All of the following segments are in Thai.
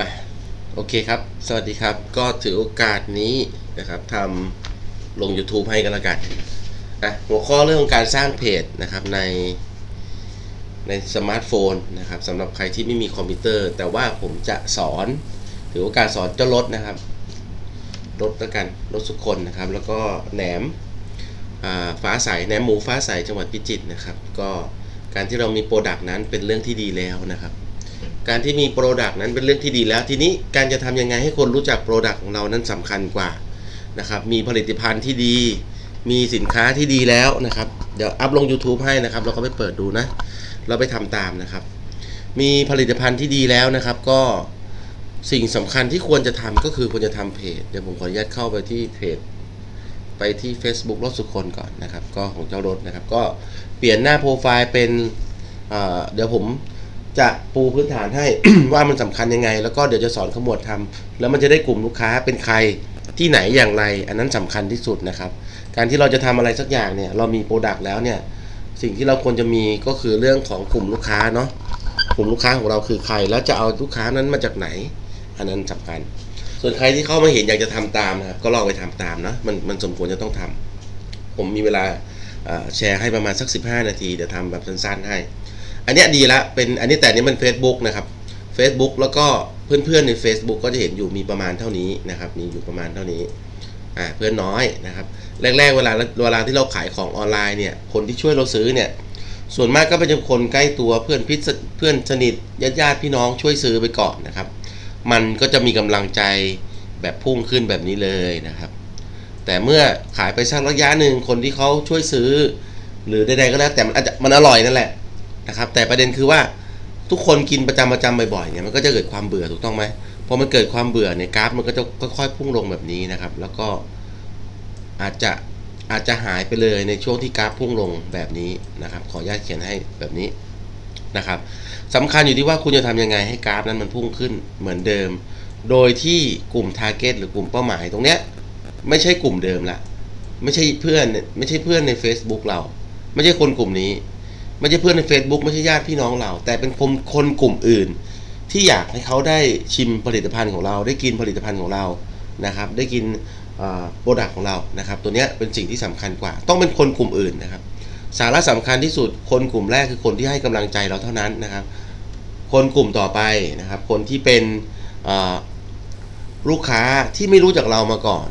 ไปโอเคครับ สวัสดีครับ ก็ถือโอกาสนี้นะครับทำลง YouTube ให้กันละกันอะหัวข้อเรื่องของการสร้างเพจนะครับในในสมาร์ทโฟนนะครับสำหรับใครที่ไม่มีคอมพิวเตอร์ แต่ว่าผมจะสอน ถือโอกาสสอนเจ้ารถนะครับรถละกันรถสุคนนะครับ แล้วก็แหนมฟ้าใสแหนมหมูฟ้าใสจังหวัดพิจิตรนะครับ ก็การที่เรามีโปรดักต์นั้นเป็นเรื่องที่ดีแล้วนะครับ การที่มีโปรดักต์นั้นเป็นเรื่องที่ดีแล้ว ทีนี้การจะทำยังไงให้คนรู้จักโปรดักต์ของเรานั้นสำคัญกว่านะครับมีผลิตภัณฑ์ที่ดี มีสินค้าที่ดีแล้วนะครับ เดี๋ยวอัพลง YouTube ให้นะครับ เราก็ไปเปิดดูนะ เราไปทำตามนะครับ มีผลิตภัณฑ์ที่ดีแล้วนะครับ ก็สิ่งสำคัญที่ควรจะทำก็คือควรจะทำเพจเดี๋ยวผมขออนุญาตเข้าไปที่เพจไปที่ Facebook รถสุคนก่อนนะครับ ก็ของเจ้ารถนะครับ ก็เปลี่ยนหน้าโปรไฟล์เป็นเเดี๋ยวผม จะปูพื้นฐานให้ ว่ามันสำคัญยังไง แล้วก็เดี๋ยวจะสอนขมวดทำแล้วมันจะได้กลุ่มลูกค้าเป็นใครที่ไหนอย่างไร อันนั้นสำคัญที่สุดนะครับ การที่เราจะทำอะไรสักอย่างเนี่ยเรามีโปรดักต์แล้วเนี่ยสิ่งที่เราควรจะมีก็คือเรื่องของกลุ่มลูกค้าเนาะกลุ่มลูกค้าของเราคือใคร แล้วจะเอาลูกค้านั้นมาจากไหน อันนั้นสำคัญ ส่วนใครที่เข้ามาเห็นอยากจะทำตามนะครับก็ลองไปทำตามนะมันมันสมควรจะต้องทำผมมีเวลาแชร์ให้ประมาณสัก 15 นาทีเดี๋ยวทำแบบสั้นๆให้ อันนี้ดีละเป็นอันนี้แต่นี้มัน Facebook นะครับ Facebook แล้วก็เพื่อนๆใน Facebook ก็จะเห็นอยู่มีประมาณเท่านี้นะครับ มีอยู่ประมาณเท่านี้อ่าเพื่อนน้อยนะครับ แรกๆเวลาเวลาที่เราขายของออนไลน์เนี่ยคนที่ช่วยเราซื้อเนี่ยส่วนมากก็เป็นคนใกล้ตัวเพื่อนพิเพื่อนสนิทญาติญาติพี่น้องช่วยซื้อไปก่อนนะครับ มันก็จะมีกำลังใจแบบพุ่งขึ้นแบบนี้เลยนะครับ แต่เมื่อขายไปสักระยะหนึ่งคนที่เขาช่วยซื้อ หรือใดๆก็แล้วแต่มันอาจจะมันอร่อยนั่นแหละ นะครับแต่ประเด็นคือว่าทุกคนกินประจำประจำบ่อยๆเนี่ยมันก็จะเกิดความเบื่อถูกต้องไหมพอมันเกิดความเบื่อเนี่ยกราฟมันก็จะค่อยๆพุ่งลงแบบนี้นะครับ แล้วก็อาจจะอาจจะหายไปเลยในช่วงที่กราฟพุ่งลงแบบนี้นะครับ ขออนุญาตเขียนให้แบบนี้นะครับสำคัญอยู่ที่ว่าคุณจะทำยังไงให้กราฟนั้นมันพุ่งขึ้นเหมือนเดิม โดยที่กลุ่ม t a r g e t หรือกลุ่มเป้าหมายตรงเนี้ยไม่ใช่กลุ่มเดิมละไม่ใช่เพื่อนไม่ใช่เพื่อนใน Facebook เรา ไม่ใช่คนกลุ่มนี้ ไม่ใช่เพื่อนใน Facebook ไม่ใช่ญาติพี่น้องเรา แต่เป็นคนคนกลุ่มอื่น ที่อยากให้เขาได้ชิมผลิตภัณฑ์ของเรา ได้กินผลิตภัณฑ์ของเรานะครับ ได้กินโปรดักต์ของเรานะครับ ตัวนี้เป็นสิ่งที่สำคัญกว่า ต้องเป็นคนกลุ่มอื่นนะครับ สาระสำคัญที่สุดคนกลุ่มแรกคือคนที่ให้กำลังใจเราเท่านั้นนะครับ คนกลุ่มต่อไปนะครับ คนที่เป็นลูกค้าที่ไม่รู้จักเรามาก่อน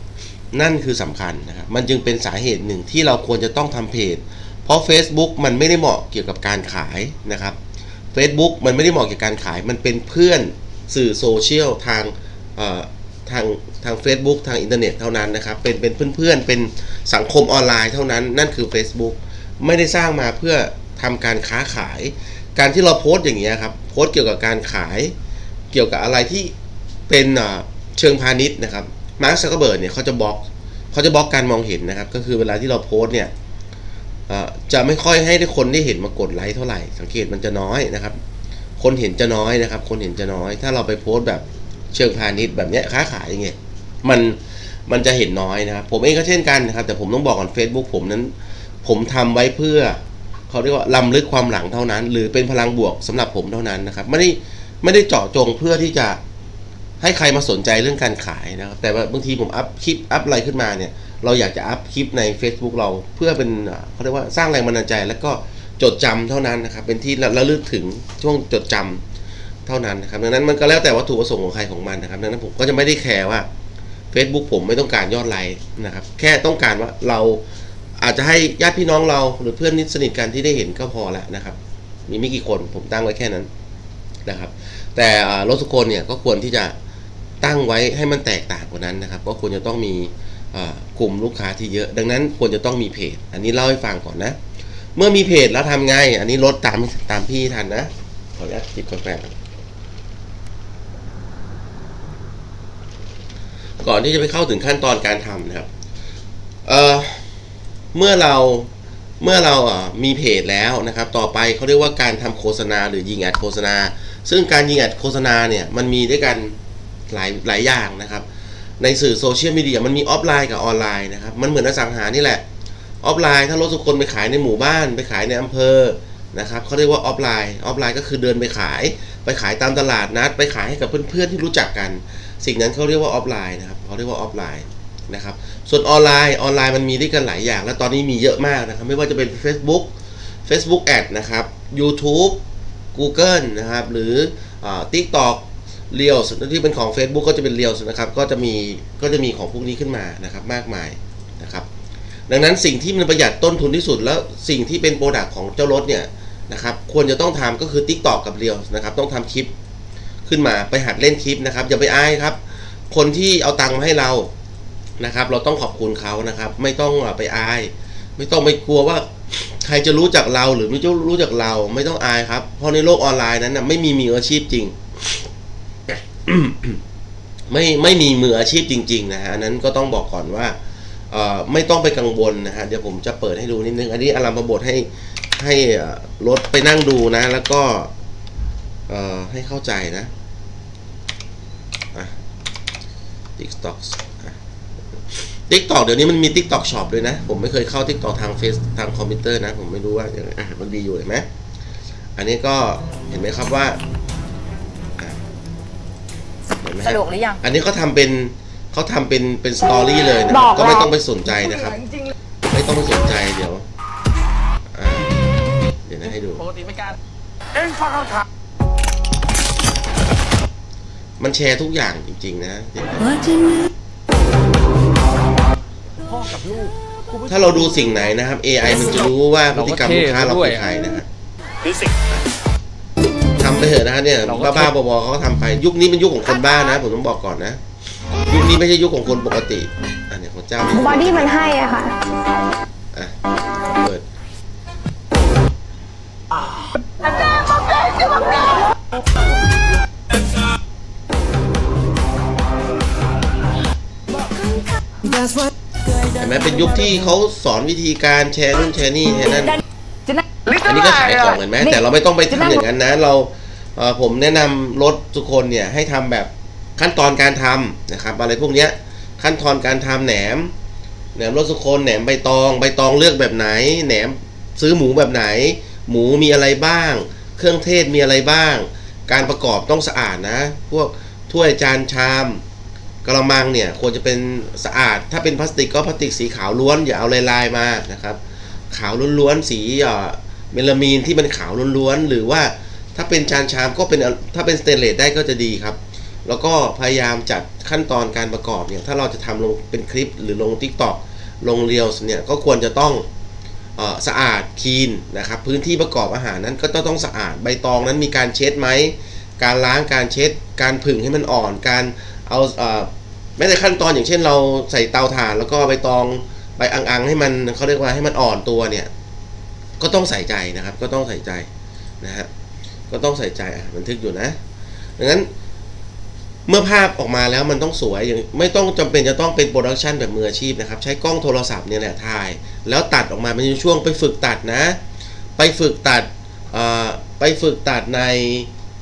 นั่นคือสำคัญนะครับ มันจึงเป็นสาเหตุหนึ่งที่เราควรจะต้องทำเพจ ราะ Facebook มันไม่ได้เหมาะเกี่ยวกับการขายนะครับ Facebook มันไม่ได้เหมาะเกี่ยวกับการขาย มันเป็นเพื่อนสื่อโซเชียลทางทางทาง Facebook ทางอินเทอร์เน็ตเท่านั้นนะครับ เป็นเป็นเพื่อนๆเป็นสังคมออนไลน์เท่านั้น นั่นคือ Facebook ไม่ได้สร้างมาเพื่อทำการค้าขาย การที่เราโพสต์อย่างเงี้ยครับ โพสต์เกี่ยวกับการขาย เกี่ยวกับอะไรที่เป็นเชิงพาณิชย์นะครับ มาร์คซักเกอร์เบิร์ดเนี่ยเขาจะบล็อกเขาจะบล็อกการมองเห็นนะครับ ก็คือเวลาที่เราโพสต์เนี่ย จะไม่ค่อยให้คนได้เห็นมากดไลค์เท่าไหร่ สังเกตมันจะน้อยนะครับ คนเห็นจะน้อยนะครับ คนเห็นจะน้อย ถ้าเราไปโพสต์แบบเชิงพาณิชย์แบบเนี้ยค้าขายอย่างเงี้ยมันมันจะเห็นน้อยนะครับ ผมเองก็เช่นกันนะครับ แต่ผมต้องบอกก่อน Facebook ผมนั้น ผมทำไว้เพื่อเขาเรียกว่าล้ำลึกความหลังเท่านั้น หรือเป็นพลังบวกสำหรับผมเท่านั้นนะครับ ไม่ได้ไม่ได้เจาะจงเพื่อที่จะให้ใครมาสนใจเรื่องการขายนะครับ แต่ว่าบางทีผมอัพคลิปอัพอะไรขึ้นมาเนี่ย เราอยากจะอัพคลิปใน Facebook เราเพื่อเป็นเขาเรียกว่าสร้างแรงบันดาลใจ แล้วก็จดจำเท่านั้นนะครับ เป็นที่ระลึกถึงช่วงจดจำเท่านั้นนะครับดังนั้นมันก็แล้วแต่วัตถุประสงค์ของใครของมันนะครับดังนั้นผมก็จะไม่ได้แคร์ว่า Facebook ผมไม่ต้องการยอดไลค์นะครับ แค่ต้องการว่าเราอาจจะให้ญาติพี่น้องเราหรือเพื่อนนิสนิทกันที่ได้เห็นก็พอแล้วนะครับ มีไม่กี่คนผมตั้งไว้แค่นั้นนะครับ แต่รถสุคนเนี่ยก็ควรที่จะตั้งไว้ให้มันแตกต่างกว่านั้นนะครับ ก็ควรจะต้องมี กลุ่มลูกค้าที่เยอะ ดังนั้นควรจะต้องมีเพจ อันนี้เล่าให้ฟังก่อนนะ เมื่อมีเพจแล้วทำไง อันนี้ลดตามตามพี่ทันนะขออนุญาตจิบกาแฟก่อนก่อนที่จะไปเข้าถึงขั้นตอนการทำนะครับเเมื่อเราเมื่อเรามีเพจแล้วนะครับ ต่อไปเขาเรียกว่าการทำโฆษณาหรือยิงแอดโฆษณา ซึ่งการยิงแอดโฆษณาเนี่ยมันมีด้วยกันหลายหลายอย่างนะครับ ในสื่อโซเชียลมีเดียมันมีออฟไลน์กับออนไลน์นะครับ มันเหมือนอสังหานี่แหละ ออฟไลน์ถ้ารถสุคนไปขายในหมู่บ้าน ไปขายในอำเภอนะครับเขาเรียกว่าออฟไลน์ออฟไลน์ก็คือเดินไปขาย ไปขายตามตลาดนัด ไปขายให้กับเพื่อนๆที่รู้จักกัน สิ่งนั้นเขาเรียกว่าออฟไลน์นะครับเขาเรียกว่าออฟไลน์นะครับ ส่วนออนไลน์ออนไลน์มันมีด้วยกันหลายอย่าง และตอนนี้มีเยอะมากนะครับ ไม่ว่าจะเป็น Facebook Facebook Ad นะครับ YouTube Google นะครับ หรือ อ่า TikTok Reels ที่เป็นของ Facebook ก็จะเป็น Reels นะครับ ก็จะมีก็จะมีของพวกนี้ขึ้นมานะครับ มากมายนะครับ ดังนั้นสิ่งที่มันประหยัดต้นทุนที่สุด แล้วสิ่งที่เป็นโปรดักต์ของเจ้ารถเนี่ยนะครับ ควรจะต้องทำก็คือ TikTok กับ Reels นะครับ ต้องทำคลิปขึ้นมาไปหัดเล่นคลิปนะครับ อย่าไปอายครับ คนที่เอาตังค์มาให้เรานะครับ เราต้องขอบคุณเขานะครับ ไม่ต้องไปอาย ไม่ต้องไปกลัวว่าใครจะรู้จักเราหรือไม่จะรู้จักเรา ไม่ต้องอายครับ เพราะในโลกออนไลน์นั้นนะไม่มีมืออาชีพจริง ไม่ไม่มีมืออาชีพจริง ๆ นะฮะอันนั้นก็ต้องบอกก่อนว่าไม่ต้องไปกังวลนะฮะเดี๋ยวผมจะเปิดให้ดูนิดนึง อันนี้อารัมบทให้ให้รถไปนั่งดูนะ แล้วก็ให้เข้าใจนะอะ TikTok อะ TikTok เดี๋ยวนี้มันมี TikTok Shop ด้วยนะ ผมไม่เคยเข้า TikTok ทางเฟซทางคอมพิวเตอร์นะ ผมไม่รู้ว่าอยังไงอะมันดีอยู่เห็นไหมอันนี้ก็เห็นไหมครับว่า เห็นไหมสะฮะดวกหรือยัง อันนี้เขาทำเป็นเขาทำเป็นเป็นสตอรี่เลยนะบอกก็ไม่แล้วต้องไปสนใจนะครับ ไม่ต้องไปสนใจเดี๋ยวอ่าเดี๋ยวนะให้ดู ปกติไม่กล้ามันแชร์ทุกอย่างจริงๆนะ พ่อกับลูกคุณผู้ชมถ้าเราดูสิ่งไหนนะครับ AI มันจะรู้ว่าพฤติกรรมลูกค้าเราเป็นใครนะครับคือสิ่งทำไปเถอะนะฮะเนี่ยเราก็ บ้าๆบอๆเขาก็ทำไป ยุคนี้เป็นยุคของคนบ้านะ ผมต้องบอกก่อนนะ ยุคนี้ไม่ใช่ยุคของคนปกติอันนี้ของเจ้าบอดี้มันให้อะค่ะ อะเปิดเห็นไหมเป็นยุคที่เขาสอนวิธีการแชร์นู่นแชร์นี่แชร์นั่น อันนี้ก็ขายของเห็นไหมแต่เราไม่ต้องไปทำอย่างนั้นนะ เราเอ่อ ผมแนะนำรถทุกคนเนี่ยให้ทำแบบขั้นตอนการทำนะครับ อะไรพวกเนี้ยขั้นตอนการทำแหนมแหนมรสสุคนแหนมใบตองใบตองเลือกแบบไหน แหนมซื้อหมูแบบไหน หมูมีอะไรบ้าง เครื่องเทศมีอะไรบ้าง การประกอบต้องสะอาดนะ พวกถ้วยจานชามกระมังเนี่ยควรจะเป็นสะอาด ถ้าเป็นพลาสติกก็พลาสติกสีขาวล้วนอย่าเอาลายๆมานะครับ ขาวล้วนๆสีเอ่อเมลามีนที่มันขาวล้วนๆหรือว่า ถ้าเป็นจานชามก็เป็นถ้าเป็นสเตนเลสได้ก็จะดีครับ แล้วก็พยายามจัดขั้นตอนการประกอบเนี่ยถ้าเราจะทำลงเป็นคลิปหรือลง TikTok ลงเรียลเนี่ยก็ควรจะต้องออสะอาดคีนนะครับพื้นที่ประกอบอาหารนั้นก็ต้องสะอาดใบตองนั้นมีการเช็ดไหมการล้างการเช็ด การผึ่งให้มันอ่อนการเอาเอแม้แต่ขั้นตอนอย่างเช่น เราใส่เตาถ่าน แล้วก็ใบตองใบอังๆให้มันเขาเรียกว่าให้มันอ่อนตัวเนี่ยก็ต้องใส่ใจนะครับก็ต้องใส่ใจนะฮะ ก็ต้องใส่ใจอะบันทึกอยู่นะดังนั้นเมื่อภาพออกมาแล้วมันต้องสวยอย่างไม่ต้องจำเป็นจะต้องเป็นโปรดักชันแบบมืออาชีพนะครับใช้กล้องโทรศัพท์เนี่ยแหละถ่าย แล้วตัดออกมาเป็นช่วงไปฝึกตัดนะ ไปฝึกตัดไปฝึกตัดใน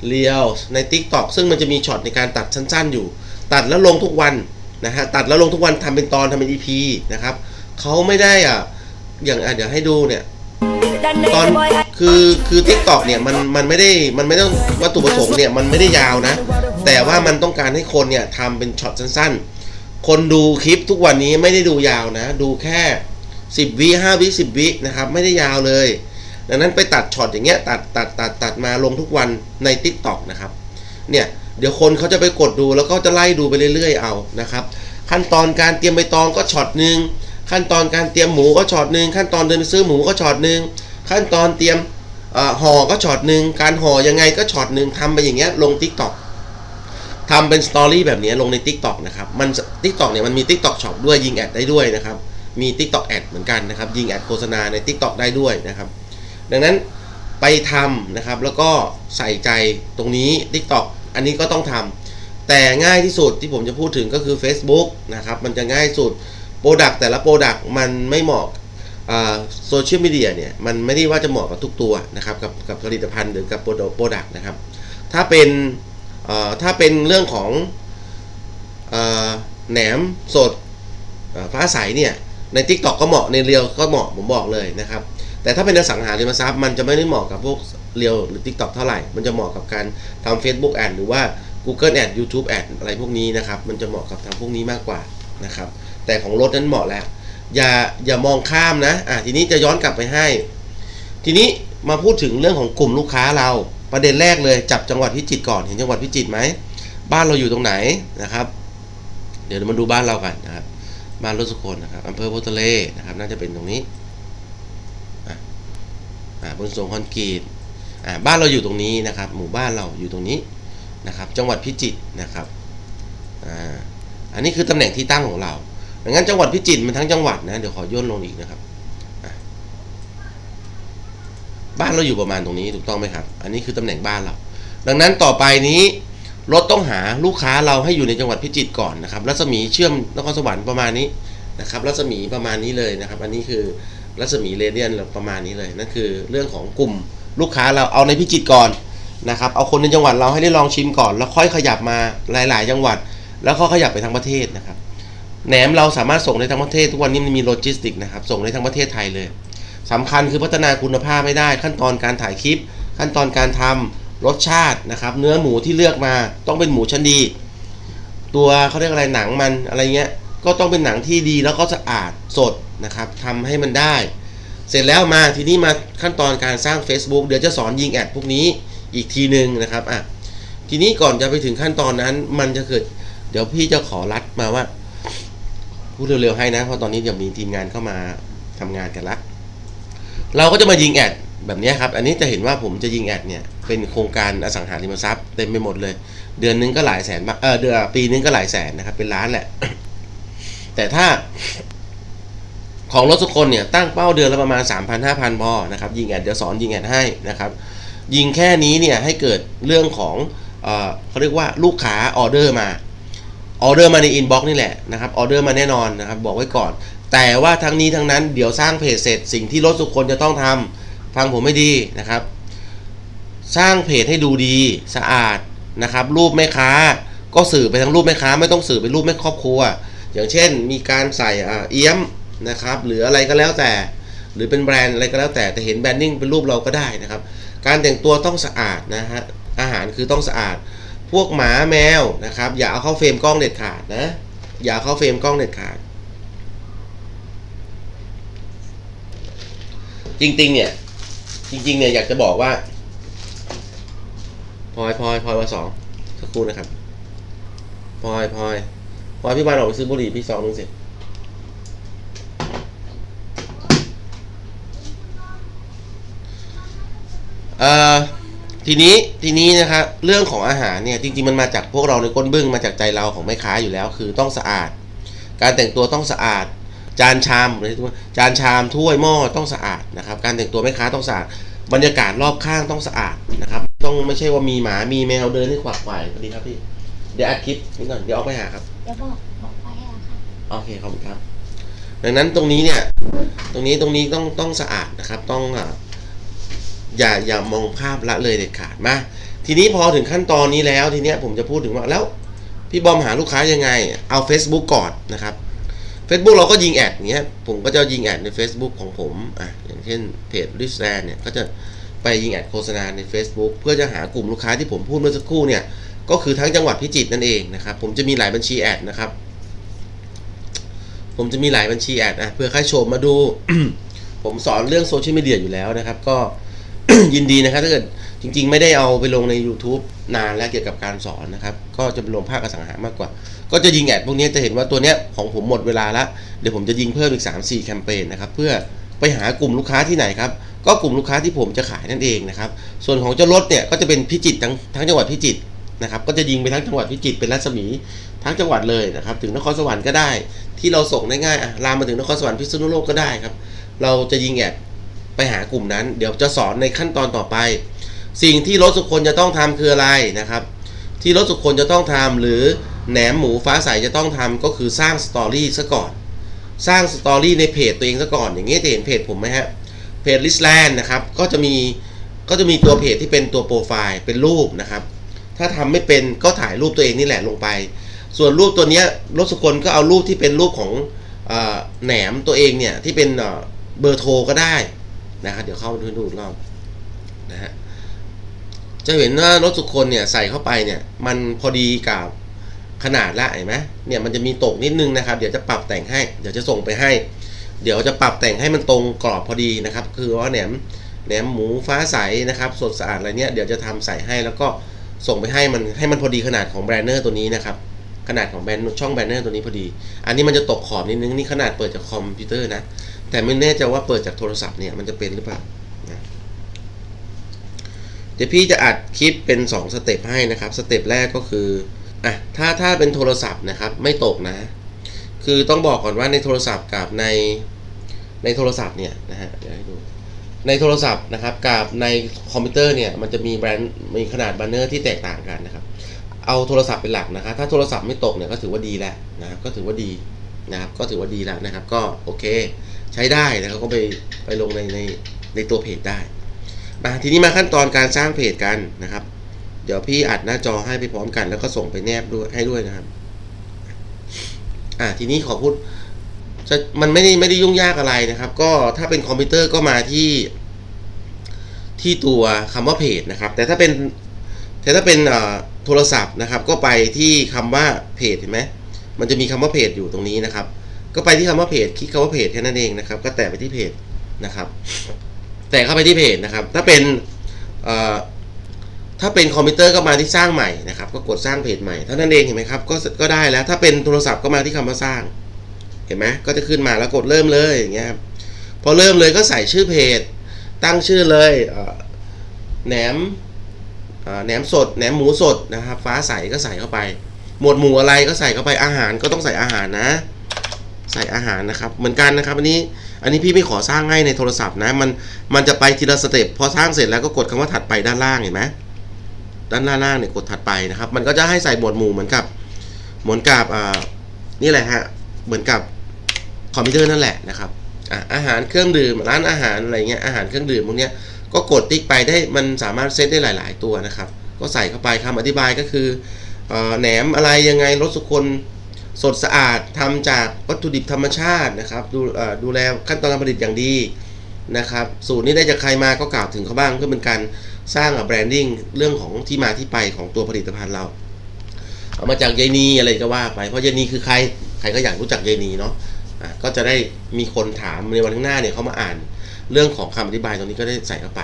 เรียลใน TikTok ซึ่งมันจะมีช็อตในการตัดสั้นๆอยู่ ตัดแล้วลงทุกวันนะฮะตัดแล้วลงทุกวันทำเป็นตอนทำเป็น EP นะครับเขาไม่ได้อะอย่างเดี๋ยวให้ดูเนี่ย ตอนคือคือทิกตอกเนี่ยมันมันไม่ได้มันไม่ต้องวัตถุประสงค์เนี่ยมันไม่ได้ยาวนะ แต่ว่ามันต้องการให้คนเนี่ยทำเป็นช็อตสั้นๆ คนดูคลิปทุกวันนี้ไม่ได้ดูยาวนะ ดูแค่ 10วิ5วิ10วินะครับไม่ได้ยาวเลย ดังนั้นไปตัดช็อตอย่างเงี้ยตัดตัดตัดตัดมาลงทุกวันใน Tik t o อกนะครับเนี่ยเดี๋ยวคนเขาจะไปกดดูแล้วก็จะไล่ดูไปเรื่อยๆเอานะครับขั้นตอนการเตรียมใบตองก็ช็อตหนึ่งขั้นตอนการเตรียมหมูก็ช็อตหนึ่งขั้นตอนเดินไปซื้อหมูก็ช็อตหนึ่ง ขั้นตอนเตรียมห่อก็ช็อตหนึ่งการห่อยังไงก็ช็อตหนึ่งทำไปอย่างเงี้ยลง Tik t o อกทำเป็นสตอรี่แบบนี้ลงใน Tik t o อกนะครับมัน Tik t o อกเนี่ยมันมี Tik t o อกช็อปด้วยยิงแอดได้ด้วยนะครับมี Tik t o อกแอดเหมือนกันนะครับยิงแอดโฆษณาใน Tik t o อกได้ด้วยนะครับดังนั้นไปทำนะครับแล้วก็ใส่ใจตรงนี้ TikTok อันนี้ก็ต้องทำแต่ง่ายที่สุดที่ผมจะพูดถึงก็คือ Facebook นะครับมันจะง่ายสุดโปรดักแต่ละโปรดักมันไม่เหมาะ โซเชียลมีเดียเนี่ยมันไม่ได้ว่าจะเหมาะกับทุกตัวนะครับกับกับผลิตภัณฑ์หรือกับโปรดักนะครับ ถ้าเป็นถ้าเป็นเรื่องของอแหนมสดฟ้าใสเนี่ยใน TikTok ก็เหมาะในเรียวก็เหมาะผมบอกเลยนะครับ แต่ถ้าเป็นอสังหาริมทรัพย์มันจะไม่ได้เหมาะกับพวกเรียวหรือ TikTok เท่าไหร่ มันจะเหมาะกับการทำ Facebook Ad หรือว่า Google Ad YouTube Ad อะไรพวกนี้นะครับ มันจะเหมาะกับทางพวกนี้มากกว่านะครับ แต่ของรถนั้นเหมาะแล้ว อย่าอย่ามองข้ามนะอะทีนี้จะย้อนกลับไปให้ ทีนี้มาพูดถึงเรื่องของกลุ่มลูกค้าเรา ประเด็นแรกเลยจับจังหวัดพิจิตรก่อนเห็นจังหวัดพิจิตรไหมบ้านเราอยู่ตรงไหนนะครับ เดี๋ยวมาดูบ้านเรากันนะครับ บ้านรถสุคนนะครับอำเภอโพทะเลนะครับ น่าจะเป็นตรงนี้อะอ่าบนสงคอนกรีตอ่าบ้านเราอยู่ตรงนี้นะครับ หมู่บ้านเราอยู่ตรงนี้นะครับ จังหวัดพิจิตรนะครับอ่าอันนี้คือตำแหน่งที่ตั้งของเรา ดังนั้นจังหวัดพิจิตรมันทั้งจังหวัดนะเดี๋ยวขอย่นลงอีกนะครับ บ้านเราอยู่ประมาณตรงนี้ถูกต้องไหมครับ อันนี้คือตำแหน่งบ้านเรา ดังนั้นต่อไปนี้รถต้องหาลูกค้าเราให้อยู่ในจังหวัดพิจิตรก่อนนะครับ รัศมีเชื่อมนครสวรรค์ประมาณนี้นะครับ รัศมีประมาณนี้เลยนะครับ อันนี้คือรัศมีเรเดียนประมาณนี้เลยนั่นคือเรื่องของกลุ่มลูกค้าเราเอาในพิจิตรก่อนนะครับ เอาคนในจังหวัดเราให้ได้ลองชิมก่อน แล้วค่อยขยับมาหลาย ๆ จังหวัด แล้วก็ขยับไปทั้งประเทศนะครับ แหนมเราสามารถส่งได้ทั้งประเทศทุกวันนี้มันมีโลจิสติกนะครับ ส่งได้ทั้งประเทศไทยเลยสำคัญคือพัฒนาคุณภาพไม่ได้ ขั้นตอนการถ่ายคลิป ขั้นตอนการทำรสชาตินะครับ เนื้อหมูที่เลือกมาต้องเป็นหมูชั้นดี ตัวเขาเรียกอะไรหนังมันอะไรเงี้ยก็ต้องเป็นหนังที่ดีแล้วก็สะอาดสดนะครับทำให้มันได้ เสร็จแล้วมาทีนี้มาขั้นตอนการสร้าง Facebook เดี๋ยวจะสอนยิงแอดพวกนี้อีกทีหนึ่งนะครับอะทีนี้ก่อนจะไปถึงขั้นตอนนั้นมันจะเกิด เดี๋ยวพี่จะขอรัดมาว่า พูดเร็วๆให้นะ เพราะตอนนี้เดี๋ยวมีทีมงานเข้ามาทำงานกันละ เราก็จะมายิงแอดแบบนี้ครับ อันนี้จะเห็นว่าผมจะยิงแอดเนี่ย เป็นโครงการอสังหาริมทรัพย์เต็มไปหมดเลย เดือนนึงก็หลายแสนเออเดือนปีนึงก็หลายแสนนะครับ เป็นล้านแหละ แต่ถ้า ของรถสุคนเนี่ยตั้งเป้าเดือนละประมาณ 3,000 5,000พอนะครับ ยิงแอดเดี๋ยวสอนยิงแอดให้นะครับ ยิงแค่นี้เนี่ยให้เกิดเรื่องของเออเขาเรียกว่าลูกค้าออเดอร์มา ออเดอร์มาในอินบ็อกซ์นี่แหละนะครับออเดอร์มาแน่นอนนะครับบอกไว้ก่อน แต่ว่าทั้งนี้ทั้งนั้นเดี๋ยวสร้างเพจเสร็จสิ่งที่รถสุคนจะต้องทำฟังผมไม่ดีนะครับ สร้างเพจให้ดูดีสะอาดนะครับ รูปแม่ค้า ก็สื่อไปทั้งรูปแม่ค้า ไม่ต้องสื่อเป็นรูปแม่ครอบครัว อย่างเช่น มีการใส่เอี้ยมนะครับหรืออะไรก็แล้วแต่ หรือเป็นแบรนด์อะไรก็แล้วแต่แต่เห็นแบรนดิ้งเป็นรูปเราก็ได้นะครับ การแต่งตัวต้องสะอาดนะฮะอาหารคือต้องสะอาด พวกหมาแมวนะครับ อย่าเอาเข้าเฟรมกล้องเด็ดขาดนะ อย่าเข้าเฟรมกล้องเด็ดขาด จริงๆ เนี่ย จริงๆ เนี่ยอยากจะบอกว่าพลอยพลอยพลอยมาสองสักครู่นะครับพลอยพลอยพลอยพี่บานออกไปซื้อบุหรี่พี่ซองนึงสิเอ่อ ทีนี้ทีนี้นะครับเรื่องของอาหารเนี่ยจริงๆมันมาจากพวกเราในก้นบึ้งมาจากใจเราของแม่ค้าอยู่แล้ว คือต้องสะอาด การแต่งตัวต้องสะอาด จานชามอะไรทุกอย่างจานชามถ้วยหม้อต้องสะอาดนะครับ การแต่งตัวแม่ค้าต้องสะอาด บรรยากาศรอบข้างต้องสะอาดนะครับ ต้องไม่ใช่ว่ามีหมามีแมวเดินให้ขวักไขวสวัสดีครับพี่เดี๋ยวอัดคลิปนิดหน่อยเดี๋ยวออกไปหาครับเดี๋ยวบอกบอกไปอะค่ะโอเคขอบคุณครับ ดังนั้นตรงนี้เนี่ยตรงนี้ตรงนี้ต้องต้องสะอาดนะครับต้อง อย่าอย่ามองภาพละเลยเด็ดขาดมาทีนี้พอถึงขั้นตอนนี้แล้วทีเนี้ยผมจะพูดถึงว่าแล้วพี่บอมหาลูกค้ายังไง เอา Facebook ก่อนนะครับ Facebook เราก็ยิงแอดอย่างเงี้ยผมก็จะยิงแอดใน Facebook ของผมอะอย่างเช่นเพจ r i c h l a n d เนี่ยก็จะไปยิงแอดโฆษณาใน Facebook เพื่อจะหากลุ่มลูกค้าที่ผมพูดเมื่อสักครู่เนี่ยก็คือทั้งจังหวัดพิจิตรนั่นเองนะครับ ผมจะมีหลายบัญชีแอดนะครับ ผมจะมีหลายบัญชีแอดนะเพื่อใครชมมาดู ผมสอนเรื่องโซเชียลมีเดียอยู่แล้วนะครับ ก็ ยินดีนะครับถ้าเกิดจริง ๆ ไม่ได้เอาไปลงใน YouTube นานแล้วเกี่ยวกับการสอนนะครับ ก็จะเป็นลงภาคอสังหามากกว่า ก็จะยิงแอดพวกนี้จะเห็นว่าตัวเนี้ยของผมหมดเวลาละเดี๋ยวผมจะยิงเพิ่มอีก 3-4 แคมเปญนะครับ เพื่อไปหากลุ่มลูกค้าที่ไหนครับ ก็กลุ่มลูกค้าที่ผมจะขายนั่นเองนะครับ ส่วนของเจ้ารถเนี่ยก็จะเป็นพิจิตรทั้งทั้งจังหวัดพิจิตรนะครับ ก็จะยิงไปทั้งจังหวัดพิจิตรเป็นรัศมีทั้งจังหวัดเลยนะครับ ถึงนครสวรรค์ก็ได้ ที่เราส่งได้ง่ายอะลามมาถึงนครสวรรค์พิษณุโลกก็ได้ครับ เราจะยิงแอด ไปหากลุ่มนั้น เดี๋ยวจะสอนในขั้นตอนต่อไป สิ่งที่รถสุคนจะต้องทำคืออะไรนะครับ ที่รถสุคนจะต้องทำหรือแหนมหมูฟ้าใสจะต้องทำก็คือสร้างสตอรี่ซะก่อน สร้างสตอรี่ในเพจตัวเองซะก่อน อย่างเงี้จะเห็นเพจผมไหมฮะเพจลิสแลนด์นะครับก็จะมีก็จะมีตัวเพจที่เป็นตัวโปรไฟล์เป็นรูปนะครับ ถ้าทำไม่เป็นก็ถ่ายรูปตัวเองนี่แหละลงไป ส่วนรูปตัวนี้รถสุคนก็เอารูปที่เป็นรูปของอแหนมตัวเองเนี่ยที่เป็นเบอร์โทรก็ได้ นะครับเดี๋ยวเข้าไปดูอีกรอบนะฮะจะเห็นว่ารถสุคนเนี่ยใส่เข้าไปเนี่ยมันพอดีกับขนาดละเห็นไหมเนี่ยมันจะมีตกนิดนึงนะครับ เดี๋ยวจะปรับแต่งให้ เดี๋ยวจะส่งไปให้ เดี๋ยวจะปรับแต่งให้มันตรงกรอบพอดีนะครับ คือว่าแหนมแหนมหมูฟ้าใสนะครับ สดสะอาดอะไรเนี่ยเดี๋ยวจะทำใส่ให้แล้วก็ส่งไปให้มันให้มันพอดีขนาดของแบรนเนอร์ตัวนี้นะครับ ขนาดของแบนช่องแบนเนอร์ตัวนี้พอดี อันนี้มันจะตกขอบนิดนึงนี่ขนาดเปิดจากคอมพิวเตอร์นะ แต่ไม่แน่ใจว่าเปิดจากโทรศัพท์เนี่ยมันจะเป็นหรือเปล่านะเดี๋ยวพี่จะอัดคลิปเป็น 2 สเต็ปให้นะครับ สเต็ปแรกก็คืออะถ้าถ้าเป็นโทรศัพท์นะครับไม่ตกนะ คือต้องบอกก่อนว่าในโทรศัพท์กับในในโทรศัพท์เนี่ยนะฮะเดี๋ยวให้ดูในโทรศัพท์นะครับกับในคอมพิวเตอร์เนี่ยมันจะมีแบรนด์มีขนาดแบนเนอร์ที่แตกต่างกันนะครับ เอาโทรศัพท์เป็นหลักนะครับ ถ้าโทรศัพท์ไม่ตกเนี่ยก็ถือว่าดีแล้วนะครับก็ถือว่าดีนะครับก็ถือว่าดีแล้วนะครับ ก็โอเค ใช้ได้นะครับก็ไปไปลงในในในตัวเพจได้มาทีนี้มาขั้นตอนการสร้างเพจกันนะครับ เดี๋ยวพี่อัดหน้าจอให้ไปพร้อมกัน แล้วก็ส่งไปแนบด้วยให้ด้วยนะครับอ่าทีนี้ขอพูดจะมันไม่ได้ไม่ได้ยุ่งยากอะไรนะครับ ก็ถ้าเป็นคอมพิวเตอร์ก็มาที่ที่ตัวคำว่าเพจนะครับ แต่ถ้าเป็น แต่ถ้าเป็นโทรศัพท์นะครับ ก็ไปที่คำว่าเพจเห็นไหมมันจะมีคำว่าเพจอยู่ตรงนี้นะครับ ก็ไปที่คำว่าเพจคลิกคำว่าเพจแค่นั้นเองนะครับ ก็แตะไปที่เพจนะครับ แตะเข้าไปที่เพจนะครับ ถ้าเป็นถ้าเป็นคอมพิวเตอร์ก็มาที่สร้างใหม่นะครับ ก็กดสร้างเพจใหม่เท่านั้นเองเห็นไหมครับก็ก็ได้แล้ว ถ้าเป็นโทรศัพท์ก็มาที่คำว่าสร้าง เห็นไหมก็จะขึ้นมาแล้วกดเริ่มเลยอย่างเงี้ยครับพอเริ่มเลยก็ใส่ชื่อเพจ ตั้งชื่อเลยแหนม แหนมสดแหนมหมูสดนะครับฟ้าใสก็ใส่เข้าไป หมวดหมู่อะไรก็ใส่เข้าไปอาหารก็ต้องใส่อาหารนะ ใส่อาหารนะครับ เหมือนกันนะครับอันนี้อันนี้พี่ไม่ขอสร้างให้ในโทรศัพท์นะมันมันจะไปทีละสเต็ปพอสร้างเสร็จแล้วก็กดคำว่าถัดไปด้านล่างเห็นไหมด้านล่างเนี่ยกดถัดไปนะครับ มันก็จะให้ใส่หมวดหมู่เหมือนกับเหมือนกับนี่แหละฮะเหมือนกับคอมพิวเตอร์นั่นแหละนะครับออาหารเครื่องดื่มร้านอาหารอะไรเงี้ยอาหารเครื่องดื่มพวกเนี้ย ก็กดติ๊กไปได้มันสามารถเซตได้หลาย ๆ ตัวนะครับ ก็ใส่เข้าไปคำอธิบายก็คือแหนมอะไรยังไงรสสุคนสดสะอาดทำจากวัตถุดิบธรรมชาตินะครับ ดูดูแลขั้นตอนการผลิตอย่างดีนะครับ สูตรนี้ได้จากใครมาก็กล่าวถึงเขาบ้างเพื่อเป็นการสร้างแบรนดิ้งเรื่องของที่มาที่ไปของตัวผลิตภัณฑ์เรา เอามาจากยายนีอะไรก็ว่าไป เพราะยายนีคือใคร ใครก็อยากรู้จักยายนีเนาะะก็จะได้มีคนถามในวันข้างหน้าเนี่ยเขามาอ่าน เรื่องของคำอธิบายตรงนี้ก็ได้ใส่เข้าไป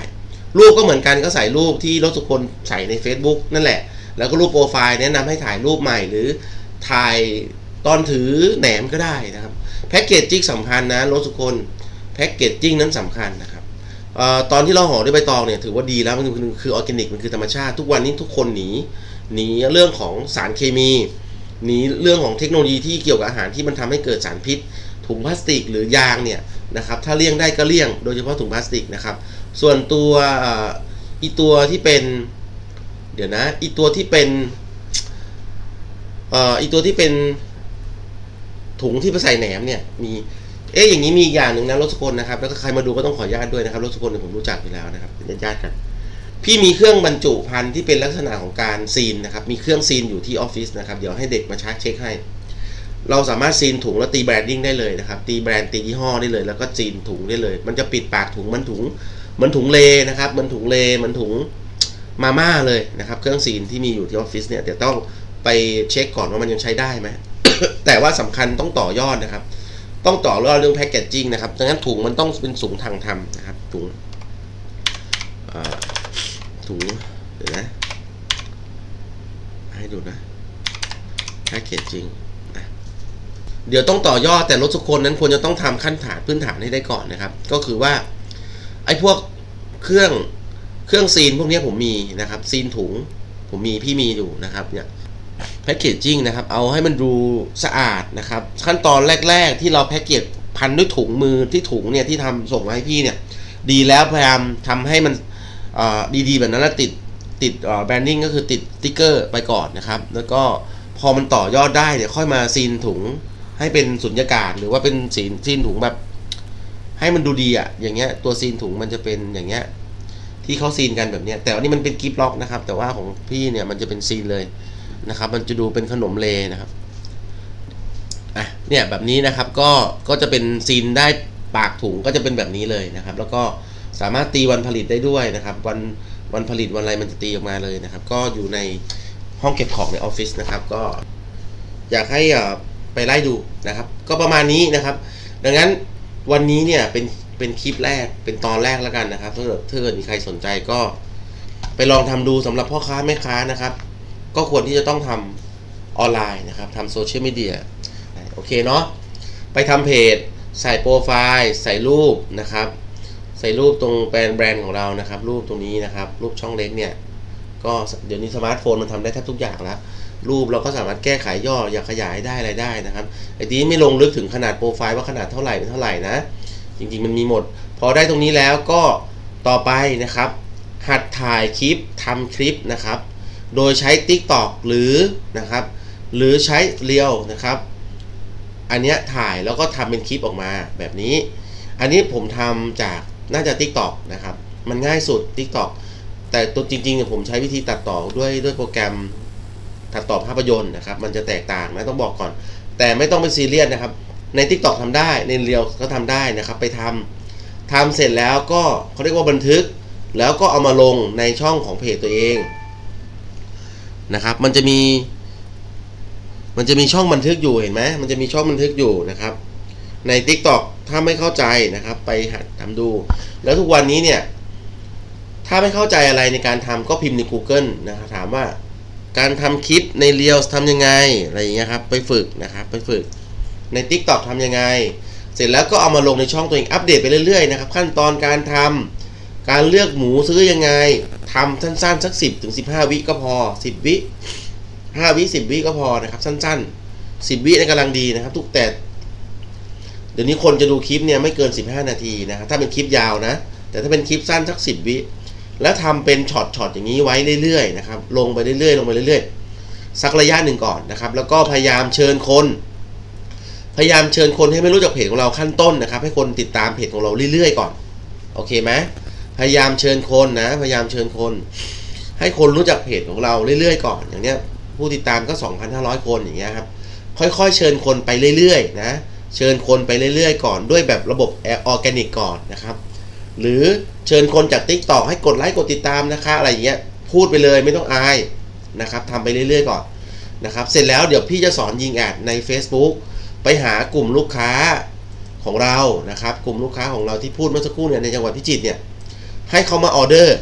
รูปก็เหมือนกันก็ใส่รูปที่รถสุคนใส่ใน Facebook นั่นแหละ แล้วก็รูปโปรไฟล์แนะนำให้ถ่ายรูปใหม่หรือถ่ายตอนถือแหนมก็ได้นะครับแพ็กเกจจิ้งสำคัญนะรถสุคนแพ็กเกจจิ้งนั้นสำคัญนะครับออตอนที่เราห่อด้วยใบตองเนี่ยถือว่าดีแล้วมันคือคือออร์แกนิกมันคือธรรมชาติทุกวันนี้ทุกคนหนีหนีเรื่องของสารเคมีหนีเรื่องของเทคโนโลยีที่เกี่ยวกับอาหารที่มันทำให้เกิดสารพิษ ถุงพลาสติกหรือยางเนี่ยนะครับถ้าเลี่ยงได้ก็เลี่ยง โดยเฉพาะถุงพลาสติกนะครับ ส่วนตัวอีตัวที่เป็นเดี๋ยวนะอีตัวที่เป็นอีตัวที่เป็นถุงที่ไปใส่แหนมเนี่ยมีเอ๊ะอย่างนี้มีอย่างหนึ่งนะรถสกลนะครับแล้วก็ใครมาดูก็ต้องขออนุญาตด้วยนะครับรถสกลผมรู้จักอยู่แล้วนะครับเป็นญาติๆกันพี่มีเครื่องบรรจุภัณฑ์ที่เป็นลักษณะของการซีนนะครับมีเครื่องซีนอยู่ที่ออฟฟิศนะครับเดี๋ยวให้เด็กมาชักเช็คให้ เราสามารถซีนถุงแล้วตีแบรนดิ้งได้เลยนะครับ ตีแบรนด์ตียี่ห้อได้เลย แล้วก็ซีนถุงได้เลย มันจะปิดปากถุงเหมันถุงเหมันถุงเลนะครับเหมันถุงเลเหมันถุงมาม่าเลยนะครับ เครื่องซีนที่มีอยู่ที่ออฟฟิศเนี่ยเดี๋ยวต้องไปเช็คก่อนว่ามันยังใช้ได้ไหมแต่ว่าสำคัญต้องต่อยอดนะครับ ต้องต่อยอดเรื่องแพคเกจจิ้งนะครับดังนั้นถุงมันต้องเป็นสูงทางทำนะครับ ถุงถุงเดี๋ยวนะ ให้ดูนะแพ็กเกจจริง เดี๋ยวต้องต่อยอดแต่รถทุกคนนั้นควรจะต้องทำขั้นฐานพื้นฐานให้ได้ก่อนนะครับ ก็คือว่าไอ้พวกเครื่องเครื่องซีนพวกนี้ผมมีนะครับ ซีนถุงผมมีพี่มีอยู่นะครับเนี่ยแพ็กเกจจิ้งนะครับ เอาให้มันดูสะอาดนะครับ ขั้นตอนแรก ๆ ที่เราแพ็กเกจพันด้วยถุงมือที่ถุงเนี่ยที่ทำส่งมาให้พี่เนี่ย ดีแล้วพยายามทำให้มันดีๆ แบบนั้นแล้วติดติดแบรนดิ้งก็คือติดสติ๊กเกอร์ไปก่อนนะครับ แล้วก็พอมันต่อยอดได้เนี่ยค่อยมาซีนถุง ให้เป็นสุญญากาศหรือว่าเป็นซีนซีนถุงแบบ ให้มันดูดีอะอย่างเงี้ย ตัวซีนถุงมันจะเป็นอย่างเงี้ย ที่เขาซีนกันแบบเนี้ย แต่อันนี้มันเป็นกิฟล็อกนะครับ แต่ว่าของพี่เนี่ยมันจะเป็นซีนเลยนะครับ มันจะดูเป็นขนมเลนะครับอะเนี่ยแบบนี้นะครับก็ก็จะเป็นซีนได้ปากถุงก็จะเป็นแบบนี้เลยนะครับ แล้วก็สามารถตีวันผลิตได้ด้วยนะครับ วันวันผลิตวันอะไรมันจะตีออกมาเลยนะครับ ก็อยู่ในห้องเก็บของในออฟฟิศนะครับ ก็อยากให้อ่อ ไปไล่ดูนะครับ ก็ประมาณนี้นะครับ ดังนั้นวันนี้เนี่ยเป็นเป็นคลิปแรกเป็นตอนแรกแล้วกันนะครับถ้าเกิดถ้าเกิดมีใครสนใจก็ ไปลองทำดูสำหรับพ่อค้าแม่ค้านะครับ ก็ควรที่จะต้องทำออนไลน์นะครับทำโซเชียลมีเดียโอเคเนาะไปทำเพจ ใส่โปรไฟล์ใส่รูปนะครับ ใส่รูปตรงแบรนด์แบรนด์ของเรานะครับ รูปตรงนี้นะครับ รูปช่องเล็กเนี่ยก็เดี๋ยวนี้สมาร์ทโฟนมันทำได้แทบทุกอย่างแล้ว รูปเราก็สามารถแก้ไขย่ออยากขยายได้อะไรได้นะครับไอ้ทีนี้ไม่ลงลึกถึงขนาดโปรไฟล์ว่าขนาดเท่าไหร่เป็นเท่าไหร่นะ จริงๆมันมีหมด พอได้ตรงนี้แล้วก็ต่อไปนะครับ หัดถ่ายคลิปทำคลิปนะครับ โดยใช้ TikTok หรือนะครับ หรือใช้เรียวนะครับ อันนี้ถ่ายแล้วก็ทำเป็นคลิปออกมาแบบนี้ อันนี้ผมทำจากน่าจะ TikTok นะครับ มันง่ายสุด TikTok แต่ตัวจริงๆผมใช้วิธีตัดต่อด้วยด้วยโปรแกรม ตัดต่อภาพยนตร์นะครับ มันจะแตกต่างนะต้องบอกก่อน แต่ไม่ต้องไปซีเรียสนะครับ ใน TikTok ทำได้ในเรียวก็ทำได้นะครับ ไปทำทำเสร็จแล้วก็เขาเรียกว่าบันทึก แล้วก็เอามาลงในช่องของเพจตัวเองนะครับ มันจะมี มันจะมีช่องบันทึกอยู่เห็นไหมมันจะมีช่องบันทึกอยู่นะครับ ใน TikTok ถ้าไม่เข้าใจนะครับ ไปหัดทำดู แล้วทุกวันนี้เนี่ยถ้าไม่เข้าใจอะไรในการทำก็พิมพ์ใน Google นะครับถามว่า การทำคลิปใน Reels ทำยังไงอะไรอย่างเงี้ยครับไปฝึกนะครับไปฝึกใน TikTok ทำยังไง เสร็จแล้วก็เอามาลงในช่องตัวเองอัปเดตไปเรื่อยๆนะครับขั้นตอนการทำการเลือกหมูซื้อยังไงทำสั้นๆสัก 10ถึง15 วิก็พอ 10 วิ5วิ10 วิก็พอนะครับสั้นๆ 10 วิในกำลังดีนะครับ ทุกแต่เดี๋ยวนี้คนจะดูคลิปเนี่ยไม่เกิน 15 นาทีนะครับถ้าเป็นคลิปยาวนะ แต่ถ้าเป็นคลิปสั้นสัก 10 วิ แล้วทำเป็นช็อตๆอย่างนี้ไว้เรื่อยๆนะครับลงไปเรื่อยๆ ลงไปเรื่อยๆ สักระยะหนึ่งก่อนนะครับ แล้วก็พยายามเชิญคน พยายามเชิญคนให้ไม่รู้จักเพจของเราขั้นต้นนะครับ ให้คนติดตามเพจของเราเรื่อยๆ ก่อนโอเคไหมพยายามเชิญคนนะ พยายามเชิญคน ให้คนรู้จักเพจของเราเรื่อยๆ ก่อน อย่างเนี้ยผู้ติดตามก็ 2,500 คนอย่างเงี้ยครับค่อยๆ เชิญคนไปเรื่อยๆ นะ เชิญคนไปเรื่อยๆ ก่อนด้วยแบบระบบออร์แกนิกก่อนนะครับ หรือเชิญคนจาก Tik t o อกให้กดไลค์กดติดตามนะคะอะไรอย่างเงี้ยพูดไปเลยไม่ต้องอายนะครับทำไปเรื่อยๆก่อนนะครับเสร็จแล้วเดี๋ยวพี่จะสอนยิงแอดใน Facebook ไปหากลุ่มลูกค้าของเรานะครับ กลุ่มลูกค้าของเราที่พูดเมื่อสักครู่เนี่ยในจังหวัดพิจิตรเนี่ยให้เขามาออเดอร์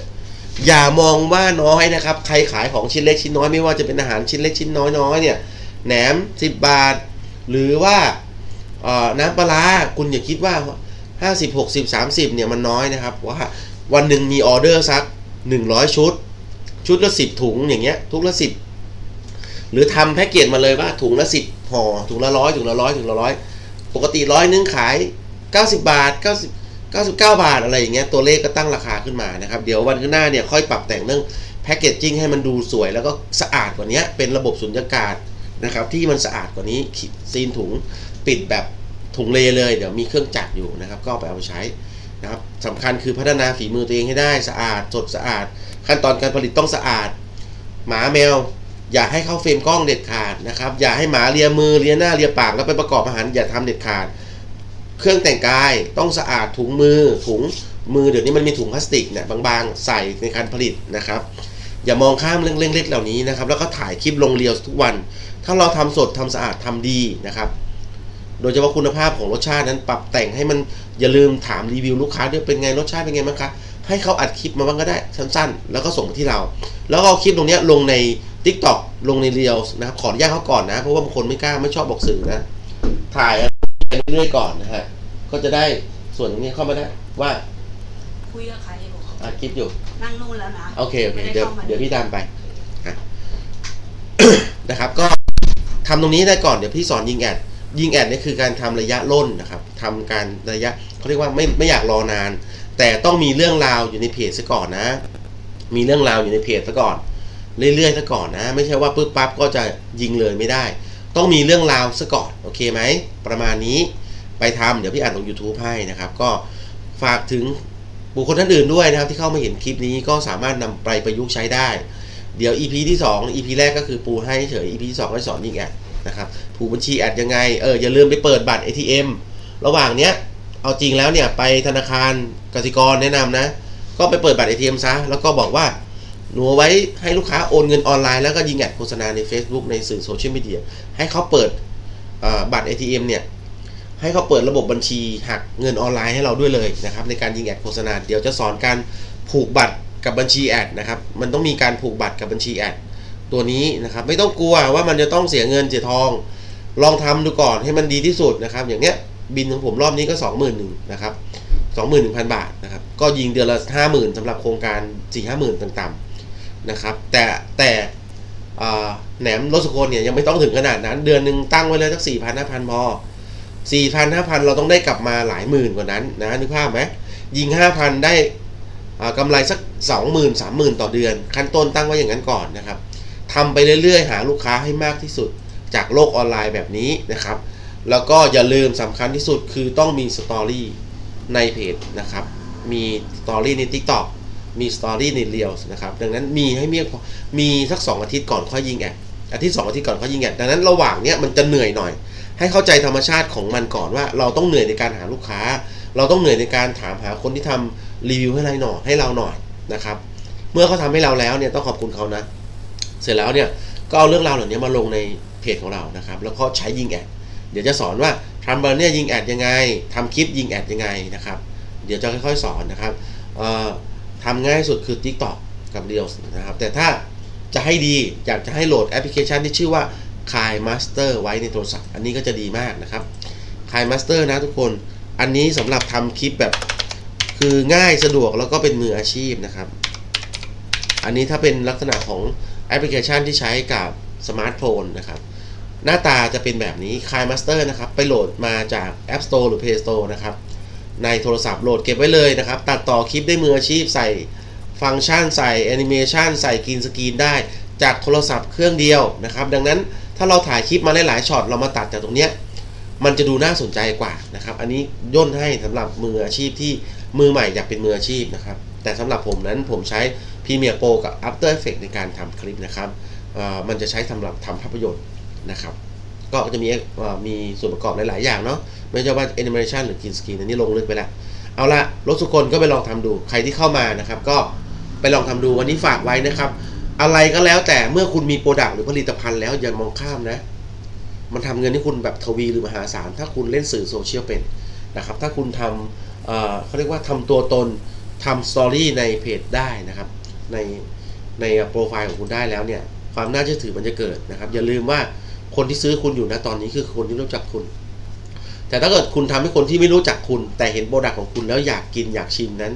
อย่ามองว่าน้อยนะครับ ใครขายของชิ้นเล็กชิ้นน้อยไม่ว่าจะเป็นอาหารชิ้นเล็กชิ้นน้อยน้อยๆเนี่ยแหนม 10 บาท หรือว่าน้ำปลาคุณอย่าคิดว่า ห้าสิบหกสิบสามสิบเนี่ยมันน้อยนะครับว่าวันหนึ่งมีออเดอร์สักหนึ่งร้อยชุด ชุดละสิบถุงอย่างเงี้ยทุกละสิบหรือทำแพ็กเกจมาเลยว่าถุงละสิบห่อถุงละร้อยถุงละร้อยถุงละร้อยปกติร้อยนึงขายเก้าสิบบาทเก้าสิบเก้าสิบเก้าบาทอะไรอย่างเงี้ยตัวเลขก็ตั้งราคาขึ้นมานะครับ เดี๋ยววันข้างหน้าเนี่ยค่อยปรับแต่งเรื่องแพ็กเกจจิ้งให้มันดูสวยแล้วก็สะอาดกว่านี้เป็นระบบสุญญากาศนะครับที่มันสะอาดกว่านี้ขีดซีนถุงปิดแบบ ถุงเลเลยเดี๋ยวมีเครื่องจักรอยู่นะครับ ก็ไปเอาไปใช้นะครับสำคัญคือพัฒนาฝีมือตัวเองให้ได้สะอาดสดสะอาด ขั้นตอนการผลิตต้องสะอาด หมาแมว อย่าให้เข้าเฟรมกล้องเด็ดขาดนะครับ อย่าให้หมาเลียมือเลียหน้าเลียปากแล้วไปประกอบอาหารอย่าทำเด็ดขาด เครื่องแต่งกายต้องสะอาดถุงมือถุงมือเดี๋ยวนี้มันมีถุงพลาสติกเนี่ยบางๆ ใส่ในการผลิตนะครับ อย่ามองข้ามเรื่องเล็กๆเหล่านี้นะครับ แล้วก็ถ่ายคลิปลงเรียวทุกวัน ถ้าเราทำสดทำสะอาดทำดีนะครับ โดยเฉพาะคุณภาพของรสชาตินั้นปรับแต่งให้มันอย่าลืมถามรีวิวลูกค้าด้วยเป็นไงรสชาติเป็นไงบ้างคะให้เขาอัดคลิปมาบ้างก็ได้สั้นๆ แล้วก็ส่งมาที่เรา แล้วก็เอาคลิปตรงเนี้ยลงใน Tik t o อกลงใน Reels นะครับขออนุญาตเขาก่อนนะ เพราะว่าบางคนไม่กล้าไม่ชอบบอกสื่อนะ ถ่ายไปเรื่อยๆก่อนนะฮะก็จะได้ส่วนตรงนี้เข้ามาได้ว่าคุยกับใครบอกอัดคลิปอยู่นั่งนู่นแล้วนะโอเคโอเคไม่ไเดี๋ยวข้ามาเดี๋ยวพี่ตามไปอะนะครับ ก็ทำตรงนี้ได้ก่อนเดี๋ยวพี่สอนยิงแอด ยิงแอดนี่คือการทำระยะล่นนะครับทำการระยะเขาเรียกว่าไม่ไม่อยากรอนาน แต่ต้องมีเรื่องราวอยู่ในเพจซะก่อนนะ มีเรื่องราวอยู่ในเพจซะก่อน เรื่อยๆซะก่อนนะ ไม่ใช่ว่าปึ๊บปั๊บก็จะยิงเลยไม่ได้ ต้องมีเรื่องราวซะก่อนโอเคไหมประมาณนี้ไปทำเดี๋ยวพี่อ่านลง YouTube ให้นะครับ ก็ฝากถึงบุคคลท่านอื่นด้วยนะครับ ที่เข้ามาเห็นคลิปนี้ก็สามารถนำไปประยุกต์ใช้ได้ เดี๋ยว EP ที่ 2 EP แรกก็คือปูให้เฉย EP ที่2ให้สอนยิงแอด นะครับผูกบัญชีแอดยังไงเอออย่าลืมไปเปิดบัตร ATM ระหว่างเนี้ยเอาจริงแล้วเนี่ยไปธนาคารกสิกรแนะนำนะ ก็ไปเปิดบัตร ATM ซะแล้วก็บอกว่าหนูไว้ให้ลูกค้าโอนเงินออนไลน์แล้วก็ยิงแอดโฆษณาใน Facebook ในสื่อโซเชียลมีเดียให้เขาเปิดบัตร ATM เนี่ยให้เขาเปิดระบบบัญชีหักเงินออนไลน์ให้เราด้วยเลยนะครับในการยิงแอดโฆษณาเดี๋ยวจะสอนการผูกบัตรกับบัญชีแอดนะครับมันต้องมีการผูกบัตรกับบัญชีแอด ตัวนี้นะครับ ไม่ต้องกลัวว่ามันจะต้องเสียเงินเสียทอง ลองทำดูก่อนให้มันดีที่สุดนะครับ อย่างเนี้ยบินของผมรอบนี้ก็ 21,000นะครับ21,000 บาทนะครับก็ยิงเดือนละ 50,000สำหรับโครงการ 4-50,000ต่ำๆนะครับ แต่แต่แหนมรถสโคนเนี่ยยังไม่ต้องถึงขนาดนั้น เดือนหนึ่งตั้งไว้เลยสัก4,000 5,000พอสี่พันห้าพันเราต้องได้กลับมาหลายหมื่นกว่านั้นนะนึกภาพไหมยิงห้าพันได้กำไรสักสองหมื่นสามหมื่นต่อเดือน ขั้นต้นตั้งไว้อย่างนั้นก่อนนะครับ ทำไปเรื่อยๆ หาลูกค้าให้มากที่สุดจากโลกออนไลน์แบบนี้นะครับ แล้วก็อย่าลืมสำคัญที่สุดคือต้องมีสตอรี่ในเพจนะครับ มีสตอรี่ใน TikTok มีสตอรี่ใน Reels นะครับ ดังนั้นมีให้เมียมีสักสองอาทิตย์ก่อนค่อยยิงแอดอาทิตย์สองอาทิตย์ก่อนค่อยยิงแอดดังนั้นระหว่างเนี้ยมันจะเหนื่อยหน่อย ให้เข้าใจธรรมชาติของมันก่อนว่า เราต้องเหนื่อยในการหาลูกค้า เราต้องเหนื่อยในการถามหาคนที่ทำรีวิวให้เราหน่อยให้เราหน่อยนะครับ เมื่อเขาทำให้เราแล้วเนี่ยต้องขอบคุณเขานะ เสร็จแล้วเนี่ยก็เอาเรื่องราวเหล่านี้มาลงในเพจของเรานะครับ แล้วก็ใช้ยิงแอด เดี๋ยวจะสอนว่าทำเบอร์เนี่ยยิงแอดยังไงทำคลิปยิงแอดยังไงนะครับ เดี๋ยวจะค่อยๆสอนนะครับทำง่ายสุดคือ TikTok กับ Reels นะครับ แต่ถ้าจะให้ดีอยากจะให้โหลดแอปพลิเคชันที่ชื่อว่าคายมาสเตอร์ไว้ในโทรศัพท์ อันนี้ก็จะดีมากนะครับคายมาสเตอร์นะทุกคน อันนี้สำหรับทำคลิปแบบคือง่ายสะดวกแล้วก็เป็นมืออาชีพนะครับ อันนี้ถ้าเป็นลักษณะของ แอปพลิเคชันที่ใช้กับสมาร์ทโฟนนะครับ หน้าตาจะเป็นแบบนี้คายมาสเตอร์นะครับ ไปโหลดมาจาก App Store หรือ Play Store นะครับ ในโทรศัพท์โหลดเก็บไว้เลยนะครับ ตัดต่อคลิปได้มืออาชีพใส่ฟังก์ชันใส่แอนิเมชันใส่กรีนสกรีนได้จากโทรศัพท์เครื่องเดียวนะครับ ดังนั้นถ้าเราถ่ายคลิปมาหลายๆช็อตเรามาตัดจากตรงเนี้ยมันจะดูน่าสนใจกว่านะครับ อันนี้ย่นให้สำหรับมืออาชีพที่มือใหม่อยากเป็นมืออาชีพนะครับ แต่สำหรับผมนั้นผมใช้ Premiere Pro กับ After Effects ในการทำคลิปนะครับมันจะใช้สำหรับทำภาพยนตร์นะครับ ก็จะมีมีส่วนประกอบหลาย ๆ อย่างเนาะไม่ใช่ว่า Animation หรือ Green Screen อันนี้ลงลึกไปแล้ว เอาละรถสุคนก็ไปลองทำดูใครที่เข้ามานะครับ ก็ไปลองทำดูวันนี้ฝากไว้นะครับ อะไรก็แล้วแต่เมื่อคุณมีโปรดักต์หรือผลิตภัณฑ์แล้วอย่ามองข้ามนะ มันทำเงินให้คุณแบบทวีหรือมหาศาลถ้าคุณเล่นสื่อโซเชียลเป็นนะครับถ้าคุณทำเเขาเรียกว่าทำตัวตนทำสตอรี่ในเพจได้นะครับ ในในโปรไฟล์ของคุณได้แล้วเนี่ยความน่าเชื่อถือมันจะเกิดนะครับ อย่าลืมว่าคนที่ซื้อคุณอยู่นะตอนนี้คือคนที่รู้จักคุณ แต่ถ้าเกิดคุณทำให้คนที่ไม่รู้จักคุณ แต่เห็นโปรดักของคุณแล้วอยากกินอยากชิมนั้น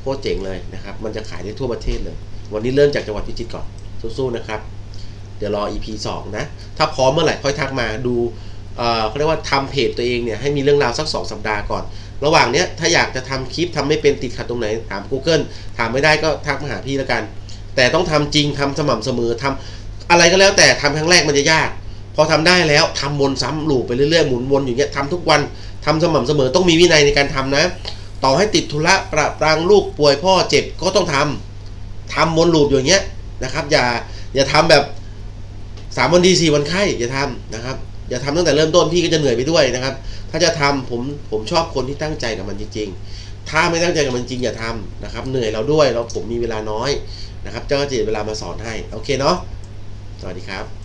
โคตรเจ๋งเลยนะครับ มันจะขายได้ทั่วประเทศเลย วันนี้เริ่มจากจังหวัดพิจิตรก่อนสู้ๆนะครับ เดี๋ยวรอ EP 2 นะ ถ้าพร้อมเมื่อไหร่ค่อยทักมาดูเอ่อเขาเรียกว่าทำเพจตัวเองเนี่ยให้มีเรื่องราวสัก 2 สัปดาห์ก่อน ระหว่างเนี้ยถ้าอยากจะทำคลิปทำไม่เป็นติดขัดตรงไหนถาม Google ถามไม่ได้ก็ทักมาหาพี่แล้วกัน แต่ต้องทำจริงทำสม่ำเสมอทำอะไรก็แล้วแต่ทำครั้งแรกมันจะยาก พอทำได้แล้วทำวนซ้ำลูปไปเรื่อยๆหมุนวนอยู่เงี้ยทำทุกวันทำสม่ำเสมอต้องมีวินัยในการทำนะ ต่อให้ติดธุระประปรางลูกป่วยพ่อเจ็บก็ต้องทำทำวนลูปอย่างเงี้ยนะครับ อย่าอย่าทำแบบสามวันดีสี่วันไข้อย่าทำนะครับ อย่าทำตั้งแต่เริ่มต้นพี่ก็จะเหนื่อยไปด้วยนะครับ ถ้าจะทำผมผมชอบคนที่ตั้งใจกับมันจริง ๆ ถ้าไม่ตั้งใจกับมันจริงอย่าทำนะครับ เหนื่อยเราด้วยเราผมมีเวลาน้อยนะครับ เจ้าก็จะเวลามาสอนให้ โอเคเนาะสวัสดีครับ